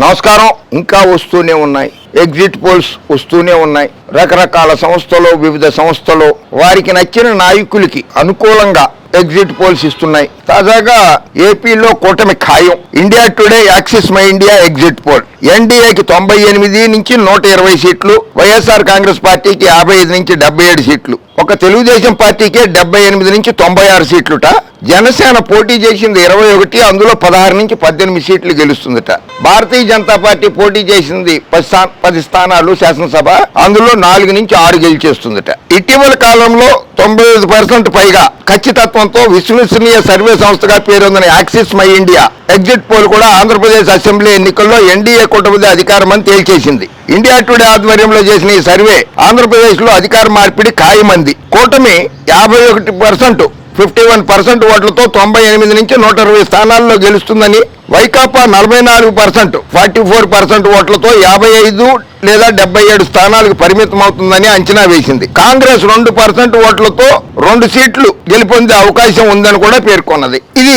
నమస్కారం. ఇంకా వస్తూనే ఉన్నాయి. ఎగ్జిట్ పోల్స్ వస్తూనే ఉన్నాయి. రకరకాల సంస్థలు వివిధ సంస్థలు వారికి నచ్చిన నాయకులకి అనుకూలంగా ఎగ్జిట్ పోల్స్ ఇస్తున్నాయి. తాజాగా ఏపీలో కూటమి ఖాయం. India Today Axis My India exit poll ఎన్డీఏకి తొంభై ఎనిమిది నుంచి నూట ఇరవై సీట్లు. వైఎస్ఆర్ కాంగ్రెస్ పార్టీకి యాభై ఐదు నుంచి డెబ్బై ఏడు సీట్లు. ఒక తెలుగుదేశం పార్టీకే డెబ్బై ఎనిమిది నుంచి తొంభై ఆరు సీట్లుట. జనసేన పోటీ చేసింది ఇరవై ఒకటి అందులో పదహారు నుంచి పద్దెనిమిది సీట్లు గెలుస్తుందట. భారతీయ జనతా పార్టీ పోటీ చేసింది పది స్థా- పది స్థానాలు శాసనసభ అందులో నాలుగు నుంచి ఆరు గెలిచేస్తుందట. ఇటీవల కాలంలో తొంభై ఐదు పర్సెంట్ పైగా ఖచ్చితత్వంతో విశ్వసనీయ సర్వే సంస్థగా పేరొందిన Axis My India exit poll కూడా ఆంధ్రప్రదేశ్ అసెంబ్లీ ఎన్నికల్లో ఎన్డీఏ కూటమిది అధికారం అని తేల్చేసింది. ఇండియా టుడే ఆధ్వర్యంలో చేసిన ఈ సర్వే ఆంధ్రప్రదేశ్లో అధికార మార్పిడి ఖాయమంది. కూటమి యాభై ఒకటి పర్సెంట్ ఫిఫ్టీ వన్ పర్సెంట్ ఓట్లతో తొంభై ఎనిమిది నుంచి నూట ఇరవై స్థానాల్లో గెలుస్తుందని వైకాపా నలభై నాలుగు పర్సెంట్ ఫార్టీ ఫోర్ పర్సెంట్ ఓట్లతో యాభై ఐదు లేదా డెబ్బై ఏడు స్థానాలకు పరిమితం అవుతుందని అంచనా వేసింది. కాంగ్రెస్ రెండు పర్సెంట్ ఓట్లతో రెండు సీట్లు గెలుపొందే అవకాశం ఉందని కూడా పేర్కొన్నది. ఇది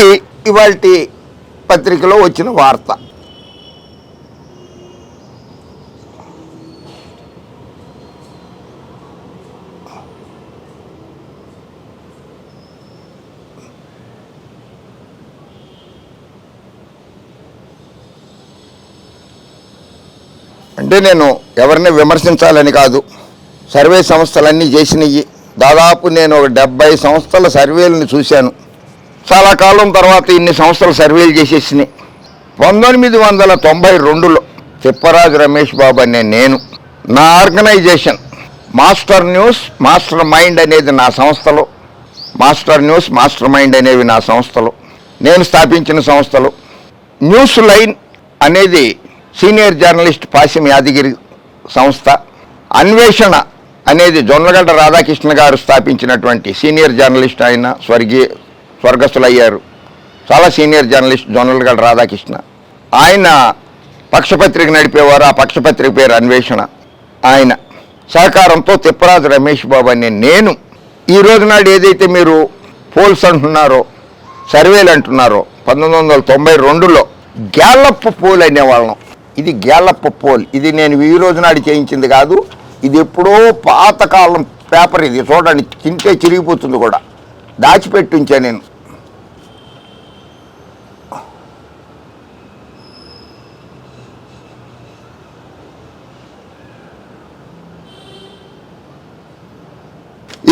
ఇవాళ పత్రికలో వచ్చిన వార్త. అంటే నేను ఎవరిని విమర్శించాలని కాదు సర్వే సంస్థలన్నీ చేసినవి దాదాపు నేను ఒక డెబ్బై సంస్థల సర్వేలను చూశాను. చాలా కాలం తర్వాత ఇన్ని సంస్థలు సర్వేలు చేసేసినాయి. పంతొమ్మిది వందల తొంభై రెండులో తిప్పరాజు రమేష్ బాబు అనే నేను నా organisation master news master mind అనేది నా సంస్థలు మాస్టర్ న్యూస్ మాస్టర్ మైండ్ అనేవి నా సంస్థలు నేను స్థాపించిన సంస్థలు. న్యూస్ లైన్ అనేది సీనియర్ జర్నలిస్ట్ పాసిం యాదగిరి సంస్థ. అన్వేషణ అనేది జొన్నగడ్డ రాధాకృష్ణ గారు స్థాపించినటువంటి సీనియర్ జర్నలిస్ట్ ఆయన స్వర్గీయ స్వర్గస్థులయ్యారు. చాలా సీనియర్ జర్నలిస్ట్ జొన్నలగడ్డ రాధాకృష్ణ. ఆయన పక్షపత్రిక నడిపేవారు ఆ పక్షపత్రిక పేరు అన్వేషణ. ఆయన సహకారంతో తిప్పరాజు రమేష్ బాబు అనే నేను ఈ రోజు నాడు ఏదైతే మీరు పోల్స్ అంటున్నారో సర్వేలు అంటున్నారో పంతొమ్మిది వందల తొంభై రెండులో గ్యాలప్ పోల్ అనేవాళ్ళం. ఇది గ్యాలప్ పోల్. ఇది నేను ఈ రోజు నాడు చేయించింది కాదు ఇది ఎప్పుడో పాతకాలం పేపర్ ఇది. చూడండి తింటే చిరిగిపోతుంది కూడా. దాచిపెట్టి ఉంచాను నేను.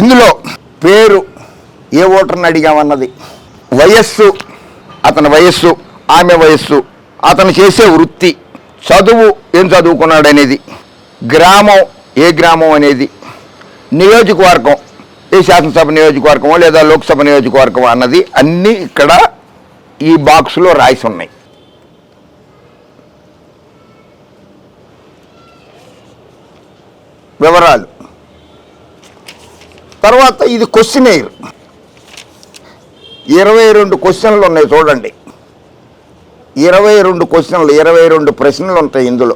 ఇందులో పేరు ఏ ఓటర్ని అడిగామన్నది? వయస్సు అతని వయస్సు ఆమె వయస్సు అతను చేసే వృత్తి చదువు ఏం చదువుకున్నాడు అనేది గ్రామం ఏ గ్రామం అనేది నియోజకవర్గం ఏ శాసనసభ నియోజకవర్గమో లేదా లోక్సభ నియోజకవర్గం అన్నది అన్నీ ఇక్కడ ఈ బాక్స్లో రాసి ఉన్నాయి వివరాలు. తర్వాత ఇది క్వశ్చన్ ఎయిర్ ఇరవై రెండు క్వశ్చన్లు ఉన్నాయి చూడండి. ఇరవై రెండు క్వశ్చన్లు ఇరవై రెండు ప్రశ్నలు ఉంటాయి ఇందులో.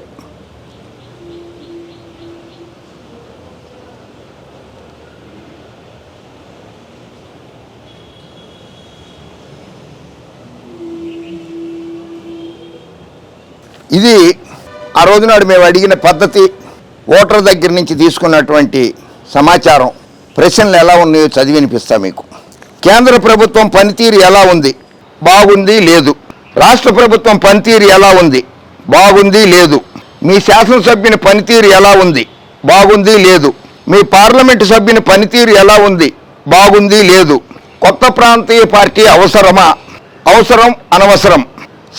ఇది ఆ రోజునాడు మేము అడిగిన పద్ధతి ఓటర్ దగ్గర నుంచి తీసుకున్నటువంటి సమాచారం. ప్రశ్నలు ఎలా ఉన్నాయో చదివి వినిపిస్తా మీకు. కేంద్ర ప్రభుత్వం పనితీరు ఎలా ఉంది? బాగుంది లేదు. రాష్ట్ర ప్రభుత్వం పనితీరు ఎలా ఉంది? బాగుంది లేదు. మీ శాసనసభ్యుని పనితీరు ఎలా ఉంది? బాగుంది లేదు. మీ పార్లమెంటు సభ్యుని పనితీరు ఎలా ఉంది? బాగుంది లేదు. కొత్త ప్రాంతీయ పార్టీ అవసరమా? అవసరం అనవసరం.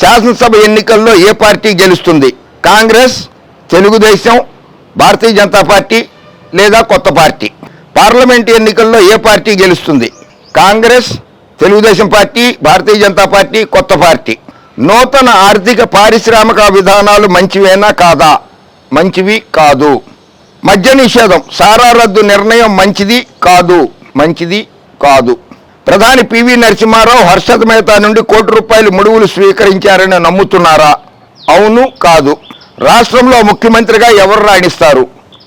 శాసనసభ ఎన్నికల్లో ఏ పార్టీ గెలుస్తుంది? కాంగ్రెస్ తెలుగుదేశం భారతీయ జనతా పార్టీ లేదా కొత్త పార్టీ? పార్లమెంట్ ఎన్నికల్లో ఏ పార్టీ గెలుస్తుంది? Congress Telugu Desam party Bharatiya Janata party కొత్త పార్టీ. నూతన ఆర్థిక పారిశ్రామిక విధానాలు మంచివేనా కాదా? మంచివి కాదు. మద్య నిషేధం సారా రద్దు నిర్ణయం మంచిది కాదు. మంచిది కాదు. ప్రధాని పివి నరసింహారావు హర్షద్ మెహతా నుండి కోటి రూపాయలు ముడువులు స్వీకరించారని నమ్ముతున్నారా? అవును కాదు. రాష్ట్రంలో ముఖ్యమంత్రిగా ఎవరు రాణిస్తారు?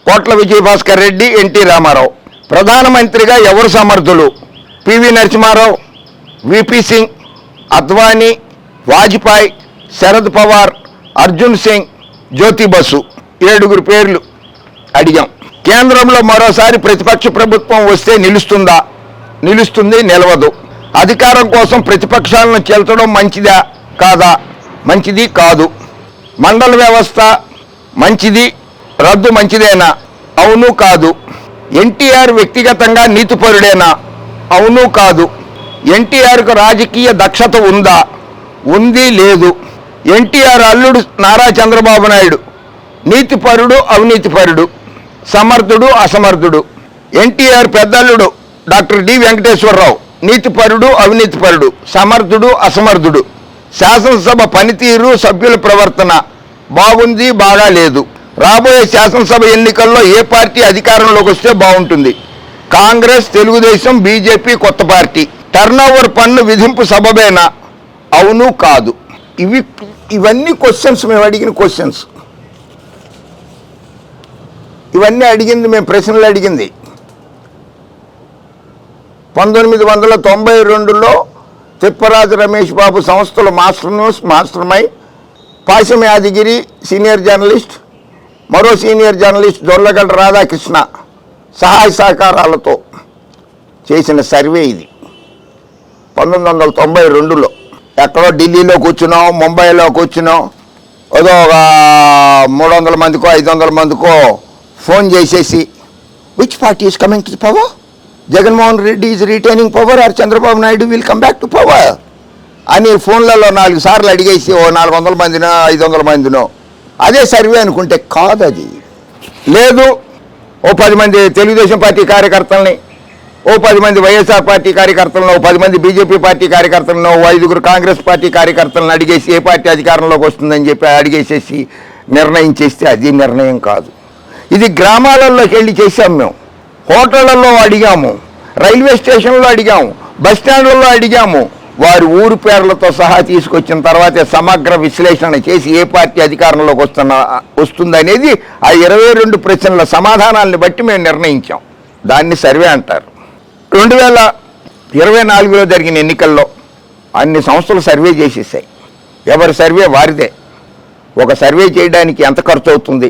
కోట్ల విజయభాస్కర్ రెడ్డి ఎన్టీ రామారావు. ప్రధానమంత్రిగా ఎవరు సమర్థులు? పివి నరసింహారావు విపి సింగ్ అద్వానీ వాజ్పేయి శరద్ పవార్ అర్జున్ సింగ్ జ్యోతి బసు ఏడుగురు పేర్లు అడిగాం. కేంద్రంలో మరోసారి ప్రతిపక్ష ప్రభుత్వం వస్తే నిలుస్తుందా? నిలుస్తుంది నిలవదు. అధికారం కోసం ప్రతిపక్షాలను చెల్చడం మంచిదా కాదా? మంచిది కాదు. మండల వ్యవస్థ మంచిది రద్దు మంచిదేనా? అవును కాదు. ఎన్టీఆర్ వ్యక్తిగతంగా నీతిపరుడేనా? అవును కాదు. ఎన్టీఆర్కు రాజకీయ దక్షత ఉందా? ఉంది లేదు. ఎన్టీఆర్ అల్లుడు నారా చంద్రబాబు నాయుడు. నీతిపరుడు అవినీతిపరుడు. సమర్థుడు అసమర్థుడు. ఎన్టీఆర్ పెద్దల్లుడు డాక్టర్ డి వెంకటేశ్వరరావు. నీతిపరుడు అవినీతిపరుడు. సమర్థుడు అసమర్థుడు. శాసనసభ పనితీరు సభ్యుల ప్రవర్తన బాగుంది బాగా లేదు రాబోయే శాసనసభ ఎన్నికల్లో ఏ పార్టీ అధికారంలోకి వస్తే బాగుంటుంది? కాంగ్రెస్ తెలుగుదేశం బీజేపీ కొత్త పార్టీ. టర్నోవర్ పన్ను విధింపు సబబేనా? అవును కాదు. ఇవి ఇవన్నీ క్వశ్చన్స్ మేము అడిగిన క్వశ్చన్స్ ఇవన్నీ అడిగింది మేము ప్రశ్నలు అడిగింది. పంతొమ్మిది వందల తొంభై రెండులో తిప్పరాజు రమేష్ బాబు సంస్థలు master news mastermind Pasham Yadagiri senior journalist మరో సీనియర్ జర్నలిస్ట్ దొర్లగడ్డ రాధాకృష్ణ సహాయ సహకారాలతో చేసిన సర్వే ఇది. పంతొమ్మిది వందల తొంభై రెండులో ఎక్కడో ఢిల్లీలో కూర్చున్నాం ముంబైలో కూర్చున్నాం. ఏదో ఒక మూడు వందల మందికో ఐదు వందల మందికో ఫోన్ చేసేసి which party is coming to power Jaganmohan Reddy is retaining power or Chandrababu Naidu will come back to power అని ఫోన్లలో నాలుగు సార్లు అడిగేసి ఓ నాలుగు వందల మందినో ఐదు వందల మందినో అదే సర్వే అనుకుంటే కాదు అది లేదు ఓ పది మంది తెలుగుదేశం పార్టీ కార్యకర్తల్ని ఓ పది మంది వైఎస్ఆర్ పార్టీ కార్యకర్తలను ఓ పది మంది బీజేపీ పార్టీ కార్యకర్తలను ఓ ఐదుగురు కాంగ్రెస్ పార్టీ కార్యకర్తలను అడిగేసి ఏ పార్టీ అధికారంలోకి వస్తుందని చెప్పి అడిగేసేసి నిర్ణయం చేస్తే అది నిర్ణయం కాదు. ఇది గ్రామాలలోకి వెళ్ళి చేశాం మేము. హోటళ్ళలో అడిగాము రైల్వే స్టేషన్లో అడిగాము బస్ స్టాండ్లలో అడిగాము వారి ఊరు పేర్లతో సహా తీసుకొచ్చిన తర్వాతే సమగ్ర విశ్లేషణ చేసి ఏ పార్టీ అధికారంలోకి వస్తున్న వస్తుందనేది ఆ ఇరవై రెండు ప్రశ్నల సమాధానాలను బట్టి మేము నిర్ణయించాం. దాన్ని సర్వే అంటారు. రెండు వేల ఇరవై నాలుగులో జరిగిన ఎన్నికల్లో అన్ని సంస్థలు సర్వే చేసేసాయి. ఎవరి సర్వే వారిదే. ఒక సర్వే చేయడానికి ఎంత ఖర్చు అవుతుంది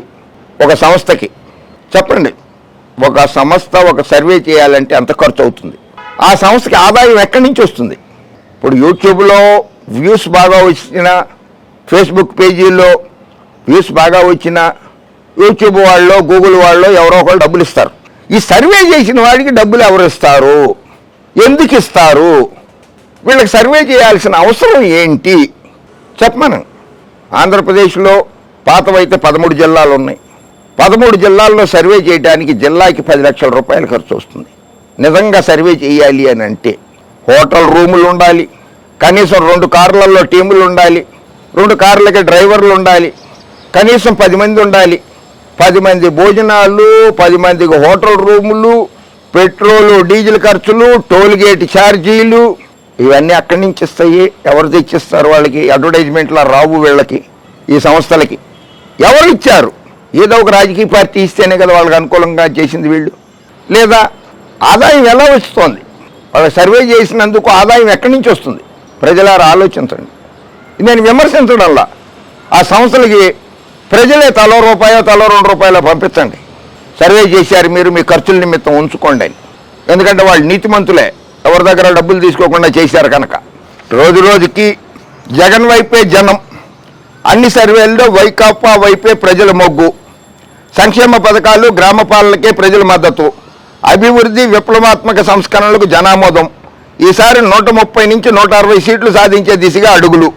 ఒక సంస్థకి. చెప్పండి. ఒక సంస్థ ఒక సర్వే చేయాలంటే ఎంత ఖర్చు అవుతుంది ఆ సంస్థకి ఆదాయం ఎక్కడి నుంచి వస్తుంది? ఇప్పుడు యూట్యూబ్లో వ్యూస్ బాగా వచ్చిన ఫేస్బుక్ పేజీల్లో వ్యూస్ బాగా వచ్చిన యూట్యూబ్ వాళ్ళు గూగుల్ వాళ్ళు ఎవరో ఒకళ్ళు డబ్బులు ఇస్తారు. ఈ సర్వే చేసిన వాడికి డబ్బులు ఎవరు ఇస్తారు? ఎందుకు ఇస్తారు? వీళ్ళకి సర్వే చేయాల్సిన అవసరం ఏంటి? చెప్పమను. ఆంధ్రప్రదేశ్లో పాతవైతే పదమూడు జిల్లాలు ఉన్నాయి. పదమూడు జిల్లాల్లో సర్వే చేయడానికి జిల్లాకి పది లక్షల రూపాయలు ఖర్చు వస్తుంది. నిజంగా సర్వే చేయాలి అని అంటే హోటల్ రూములు ఉండాలి. కనీసం రెండు కార్లలో టీములు ఉండాలి. రెండు కార్లకి డ్రైవర్లు ఉండాలి. కనీసం పది మంది ఉండాలి. పది మంది భోజనాలు పది మందికి హోటల్ రూములు పెట్రోలు డీజిల్ ఖర్చులు టోల్ గేట్ ఛార్జీలు ఇవన్నీ అక్కడి నుంచి ఇస్తాయి. ఎవరు తెచ్చిస్తారు వాళ్ళకి? అడ్వర్టైజ్మెంట్లా రావు వీళ్ళకి ఈ సంస్థలకి. ఎవరు ఇచ్చారు? ఏదో ఒక రాజకీయ పార్టీ ఇస్తేనే కదా వాళ్ళకి అనుకూలంగా చేసింది వీళ్ళు. లేదా ఆదాయం ఎలా వస్తుంది? వాళ్ళ సర్వే చేసినందుకు ఆదాయం ఎక్కడి నుంచి వస్తుంది? ప్రజలారా ఆలోచించండి. నేను విమర్శించడంలా. ఆ సంస్థలకి ప్రజలే తలో రూపాయో తలో రెండు రూపాయలో పంపించండి. సర్వే చేశారు మీరు మీ ఖర్చుల నిమిత్తం ఉంచుకోండి అని. ఎందుకంటే వాళ్ళు నీతిమంతులే. ఎవరి దగ్గర డబ్బులు తీసుకోకుండా చేశారు కనుక. రోజు రోజుకి జగన్ వైపే జనం. అన్ని సర్వేల్లో వైకాపా వైపే ప్రజల మొగ్గు. సంక్షేమ పథకాలు గ్రామ పాలనకే ప్రజల మద్దతు. అభివృద్ధి విప్లవాత్మక సంస్కరణలకు జనామోదం. ఈసారి నూట ముప్పై నుంచి నూట అరవై సీట్లు సాధించే దిశగా అడుగులు.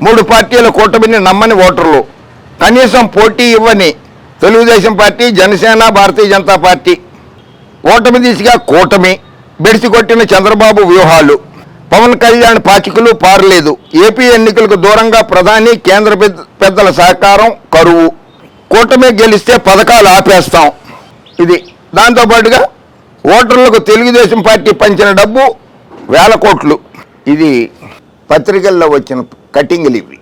మూడు పార్టీల కూటమిని నమ్మని ఓటర్లు. కనీసం పోటీ ఇవ్వని తెలుగుదేశం పార్టీ జనసేన భారతీయ జనతా పార్టీ. ఓటమి దిశగా కూటమి. బెడిసి కొట్టిన చంద్రబాబు వ్యూహాలు. పవన్ కళ్యాణ్ పాచికలు పారలేదు. ఏపీ ఎన్నికలకు దూరంగా ప్రధాని కేంద్ర పెద్ద- పెద్దల సహకారం కరువు. కూటమి గెలిస్తే పథకాలు ఆపేస్తాం. ఇది దాంతోపాటుగా ఓటర్లకు తెలుగుదేశం పార్టీ పంచిన డబ్బు వేల కోట్లు. ఇది పత్రికల్లో వచ్చిన కటింగ్లు ఇవి.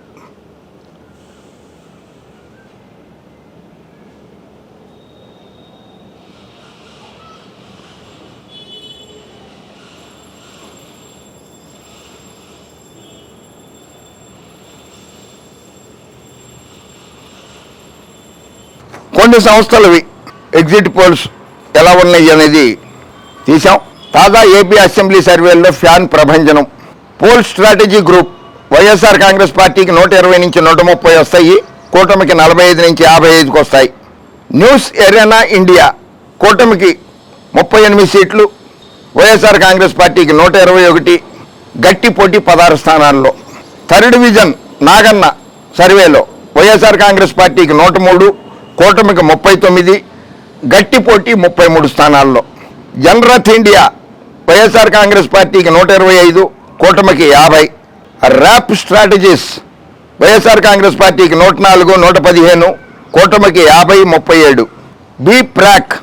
కొన్ని సంస్థలవి ఎగ్జిట్ పోల్స్ ఎలా ఉన్నాయి అనేది తీసాం తాజా ఏపీ అసెంబ్లీ సర్వేల్లో ఫ్యాన్ ప్రభంజనం. Poll strategy group YSR Congress పార్టీకి నూట ఇరవై నుంచి నూట ముప్పై వస్తాయి. కూటమికి నలభై ఐదు నుంచి యాభై ఐదుకి వస్తాయి. న్యూస్ ఎరేనా ఇండియా కూటమికి ముప్పై ఎనిమిది సీట్లు వైఎస్ఆర్ కాంగ్రెస్ పార్టీకి నూట ఇరవై ఒకటి గట్టి పోటీ పదహారు స్థానాల్లో. థర్డ్ విజన్ నాగన్న సర్వేలో వైఎస్ఆర్ కాంగ్రెస్ పార్టీకి నూట మూడు కూటమికి ముప్పై తొమ్మిది గట్టి పోటీ ముప్పై మూడు స్థానాల్లో. జనరత్ ఇండియా వైఎస్ఆర్ కాంగ్రెస్ పార్టీకి నూట ఇరవై ఐదు కూటమికి యాభై. ర్యాప్ స్ట్రాటజీస్ వైఎస్ఆర్ కాంగ్రెస్ పార్టీకి నూట నాలుగు నూట పదిహేను కూటమికి యాభై ముప్పై ఏడు. బి ప్రాక్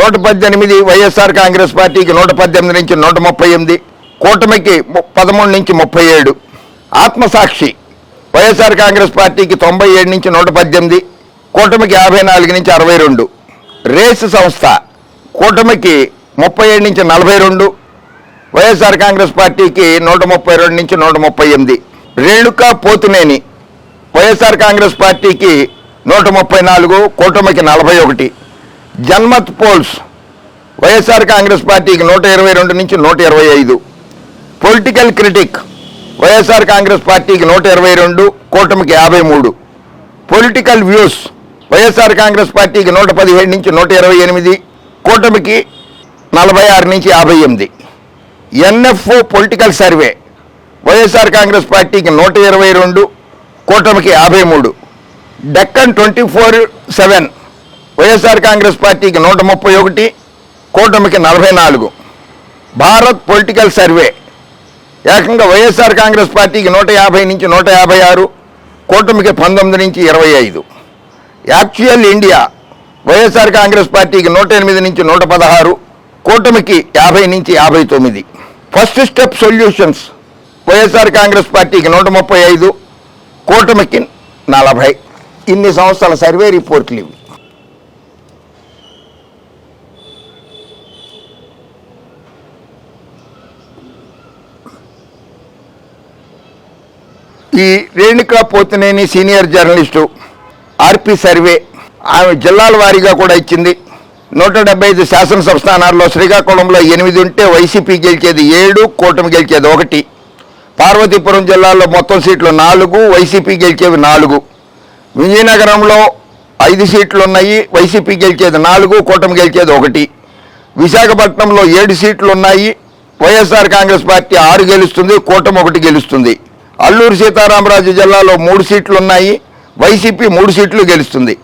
నూట పద్దెనిమిది వైఎస్ఆర్ కాంగ్రెస్ పార్టీకి నూట పద్దెనిమిది నుంచి నూట ముప్పై ఎనిమిది కూటమికి పదమూడు నుంచి ముప్పై ఏడు. ఆత్మసాక్షి వైఎస్ఆర్ కాంగ్రెస్ పార్టీకి తొంభై ఏడు నుంచి నూట పద్దెనిమిది కూటమికి యాభై నాలుగు నుంచి అరవై రెండు. రేస్ సంస్థ కూటమికి ముప్పై ఏడు నుంచి నలభై రెండు. వైఎస్ఆర్ కాంగ్రెస్ పార్టీకి నూట ముప్పై రెండు నుంచి నూట ముప్పై ఎనిమిది. రేణుకా పోతునేని వైఎస్ఆర్ కాంగ్రెస్ పార్టీకి నూట ముప్పై నాలుగు కూటమికి నలభై ఒకటి. జన్మత్ పోల్స్ వైఎస్ఆర్ కాంగ్రెస్ పార్టీకి నూట ఇరవై రెండు నుంచి నూట ఇరవై ఐదు. పొలిటికల్ క్రిటిక్ వైఎస్ఆర్ కాంగ్రెస్ పార్టీకి నూట ఇరవై రెండు కూటమికి యాభై మూడు. పొలిటికల్ వ్యూస్ వైఎస్ఆర్ కాంగ్రెస్ పార్టీకి నూట పదిహేడు నుంచి నూట ఇరవై ఎనిమిది కూటమికి నలభై ఆరు నుంచి యాభై ఎనిమిది. NFO political survey. YSR Congress పార్టీకి నూట ఇరవై రెండు కూటమికి యాభై మూడు. Deccan twenty four seven. YSR Congress పార్టీకి నూట ముప్పై ఒకటి కూటమికి నలభై నాలుగు. Bharat political survey. ఏకంగా వైఎస్ఆర్ కాంగ్రెస్ పార్టీకి నూట యాభై నుంచి నూట యాభై ఆరు కూటమికి పంతొమ్మిది నుంచి ఇరవై ఐదు. Actual India. వైఎస్ఆర్ కాంగ్రెస్ పార్టీకి నూట ఎనిమిది నుంచి నూట పదహారు కూటమికి యాభై నుంచి యాభై తొమ్మిది. First step solutions YSR Congress పార్టీకి నూట ముప్పై ఐదు కూటమికి నలభై. ఇన్ని సంవత్సరాల సర్వే రిపోర్ట్లు ఇవి. ఈ Renuka Pothineni senior journalist RP survey ఆమె జిల్లాల వారీగా కూడా ఇచ్చింది. నూట డెబ్బై ఐదు శాసనసభ స్థానాల్లో శ్రీకాకుళంలో ఎనిమిది ఉంటే వైసీపీ గెలిచేది ఏడు కూటమి గెలిచేది ఒకటి. పార్వతీపురం జిల్లాలో మొత్తం సీట్లు నాలుగు వైసీపీ గెలిచేవి నాలుగు. విజయనగరంలో ఐదు సీట్లు ఉన్నాయి వైసీపీ గెలిచేది నాలుగు కూటమి గెలిచేది ఒకటి. విశాఖపట్నంలో ఏడు సీట్లు ఉన్నాయి వైఎస్ఆర్ కాంగ్రెస్ పార్టీ ఆరు గెలుస్తుంది కూటమి ఒకటి గెలుస్తుంది. అల్లూరు సీతారామరాజు జిల్లాలో మూడు సీట్లు ఉన్నాయి వైసీపీ మూడు సీట్లు గెలుస్తుంది.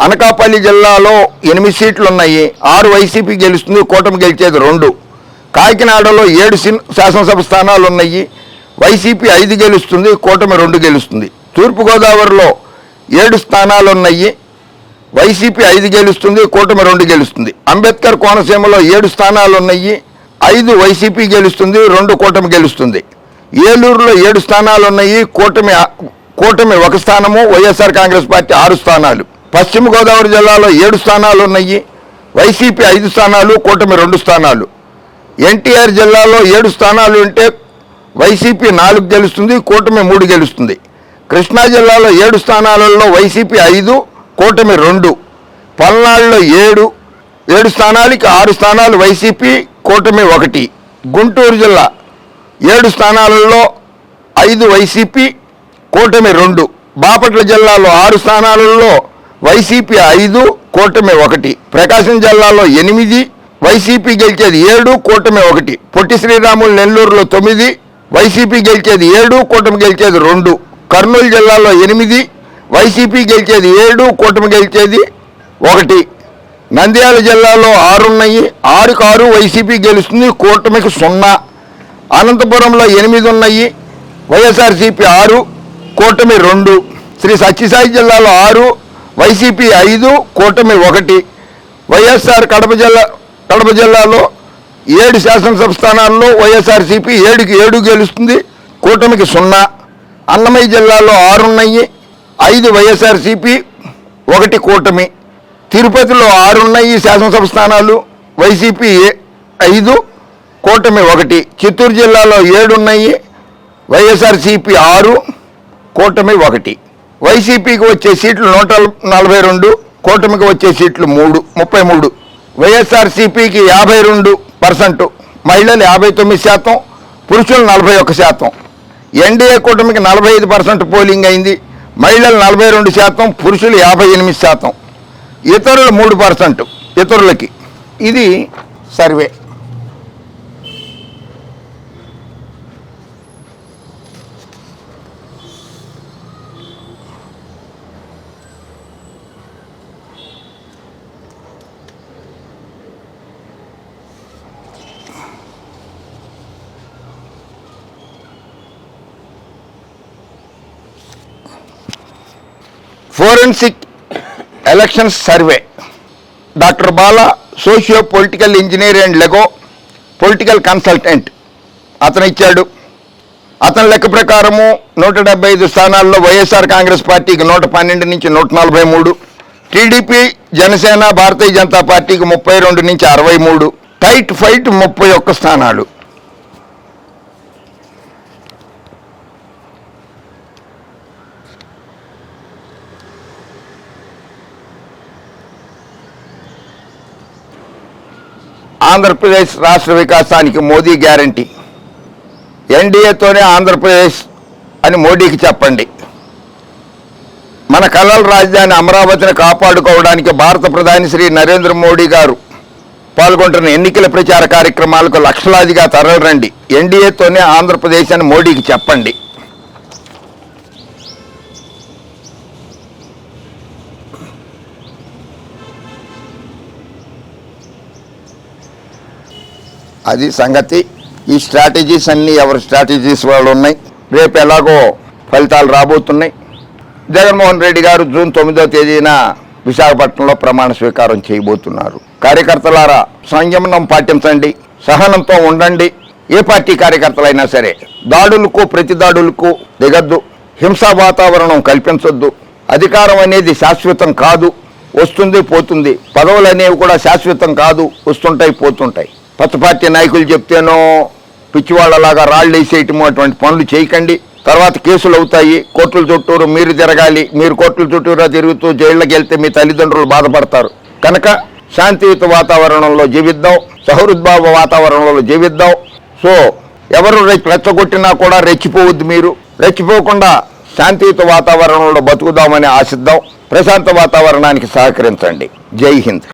అనకాపల్లి జిల్లాలో ఎనిమిది సీట్లు ఉన్నాయి ఆరు వైసీపీ గెలుస్తుంది కూటమి గెలిచేది రెండు. కాకినాడలో ఏడు సిన్- శాసనసభ స్థానాలు ఉన్నాయి వైసీపీ ఐదు గెలుస్తుంది కూటమి రెండు గెలుస్తుంది. తూర్పుగోదావరిలో ఏడు స్థానాలు ఉన్నాయి వైసీపీ ఐదు గెలుస్తుంది కూటమి రెండు గెలుస్తుంది. అంబేద్కర్ కోనసీమలో ఏడు స్థానాలు ఉన్నాయి ఐదు వైసీపీ గెలుస్తుంది రెండు కూటమి గెలుస్తుంది. ఏలూరులో ఏడు స్థానాలు ఉన్నాయి కూటమి కూటమి ఒక స్థానము వైఎస్ఆర్ కాంగ్రెస్ పార్టీ ఆరు స్థానాలు. పశ్చిమ గోదావరి జిల్లాలో ఏడు స్థానాలు ఉన్నాయి. వైసీపీ ఐదు స్థానాలు కూటమి రెండు స్థానాలు. ఎన్టీఆర్ జిల్లాలో ఏడు స్థానాలు ఉంటే వైసీపీ నాలుగు గెలుస్తుంది కూటమి మూడు గెలుస్తుంది. కృష్ణా జిల్లాలో ఏడు స్థానాలలో వైసీపీ ఐదు కూటమి రెండు. పల్నాడులో ఏడు ఏడు స్థానాలకి ఆరు స్థానాలు వైసీపీ కూటమి ఒకటి. గుంటూరు జిల్లా ఏడు స్థానాలలో ఐదు వైసీపీ కూటమి రెండు. బాపట్ల జిల్లాలో ఆరు స్థానాలలో వైసీపీ ఐదు కూటమి ఒకటి. ప్రకాశం జిల్లాలో ఎనిమిది వైసీపీ గెలిచేది ఏడు కూటమి ఒకటి. పొట్టి శ్రీరాములు నెల్లూరులో తొమ్మిది వైసీపీ గెలిచేది ఏడు కూటమి గెలిచేది రెండు. కర్నూలు జిల్లాలో ఎనిమిది వైసీపీ గెలిచేది ఏడు కూటమి గెలిచేది ఒకటి. నంద్యాల జిల్లాలో ఆరున్నాయి ఆరుకు ఆరు వైసీపీ గెలుస్తుంది కూటమికి సున్నా. అనంతపురంలో ఎనిమిది ఉన్నాయి వైఎస్ఆర్సీపీ ఆరు కూటమి రెండు. శ్రీ సత్యసాయి జిల్లాలో ఆరు వైసీపీ ఐదు కూటమి ఒకటి. వైఎస్ఆర్ కడప జిల్లా కడప జిల్లాలో ఏడు శాసనసభ స్థానాల్లో వైఎస్ఆర్సీపీ ఏడుకి ఏడు గెలుస్తుంది కూటమికి సున్నా. అన్నమయ్య జిల్లాలో ఆరున్నాయి ఐదు వైఎస్ఆర్సీపీ ఒకటి కూటమి. తిరుపతిలో ఆరున్నాయి శాసనసభ స్థానాలు వైసీపీ ఏ- ఐదు కూటమి ఒకటి. చిత్తూరు జిల్లాలో ఏడున్నాయి వైఎస్ఆర్సీపీ ఆరు కూటమి ఒకటి. వైసీపీకి వచ్చే సీట్లు నూట నలభై రెండు కూటమికి వచ్చే సీట్లు మూడు ముప్పై మూడు. వైఎస్ఆర్సీపీకి యాభై రెండు పర్సెంట్. మహిళలు యాభై తొమ్మిది శాతం పురుషులు నలభై ఒక్క శాతం. ఎన్డీఏ కూటమికి నలభై ఐదు పర్సెంట్ పోలింగ్ అయింది. మహిళలు నలభై రెండు శాతం పురుషులు యాభై ఎనిమిది శాతం. ఇతరులు మూడు పర్సెంట్ ఇతరులకి. ఇది survey. Forensic elections survey. Doctor Bala socio political engineer and lego political consultant. అతను ఇచ్చాడు. అతని లెక్క ప్రకారము నూట డెబ్బై ఐదు స్థానాల్లో వైఎస్ఆర్ కాంగ్రెస్ పార్టీకి నూట పన్నెండు నుంచి నూట నలభై మూడు. టీడీపీ జనసేన భారతీయ జనతా పార్టీకి ముప్పై రెండు నుంచి అరవై మూడు. టైట్ ఫైట్ ముప్పై ఒక్క స్థానాలు. ఆంధ్రప్రదేశ్ రాష్ట్ర వికాసానికి మోదీ గ్యారంటీ. ఎన్డీఏతోనే ఆంధ్రప్రదేశ్ అని మోడీకి చెప్పండి. మన కలల రాజధాని అమరావతిని కాపాడుకోవడానికి భారత ప్రధాని శ్రీ నరేంద్ర మోడీ గారు పాల్గొంటున్న ఎన్నికల ప్రచార కార్యక్రమాలకు లక్షలాదిగా తరలిరండి. ఎన్డీఏతోనే ఆంధ్రప్రదేశ్ అని మోడీకి చెప్పండి. అది సంగతి. ఈ స్ట్రాటజీస్ అన్నీ ఎవరి స్ట్రాటజీస్ వాళ్ళు ఉన్నాయి. రేపు ఎలాగో ఫలితాలు రాబోతున్నాయి. జగన్మోహన్ రెడ్డి గారు జూన్ తొమ్మిదో తేదీన విశాఖపట్నంలో ప్రమాణ స్వీకారం చేయబోతున్నారు. కార్యకర్తలారా సంయమనం పాటించండి సహనంతో ఉండండి. ఏ పార్టీ కార్యకర్తలైనా సరే దాడులకు ప్రతి దాడులకు దిగద్దు. హింసా వాతావరణం కల్పించొద్దు. అధికారం అనేది శాశ్వతం కాదు. వస్తుంది పోతుంది. పదవులు అనేవి కూడా శాశ్వతం కాదు. వస్తుంటాయి పోతుంటాయి. పచ్చపార్టీ పార్టీ నాయకులు చెప్తేనో పిచ్చివాళ్ళలాగా రాళ్ళు వేసేయటము అటువంటి పనులు చేయకండి. తర్వాత కేసులు అవుతాయి. కోర్టుల చుట్టూరు మీరు తిరగాలి. మీరు కోర్టుల చుట్టూరా తిరుగుతూ జైళ్ళకి వెళ్తే మీ తల్లిదండ్రులు బాధపడతారు. కనుక శాంతియుత వాతావరణంలో జీవిద్దాం. సహృద్భావ వాతావరణంలో జీవిద్దాం. సో ఎవరు రెచ్చగొట్టినా కూడా రెచ్చిపోవద్దు మీరు. రెచ్చిపోకుండా శాంతియుత వాతావరణంలో బతుకుదామని ఆశిద్దాం. ప్రశాంత వాతావరణానికి సహకరించండి. జై హింద్.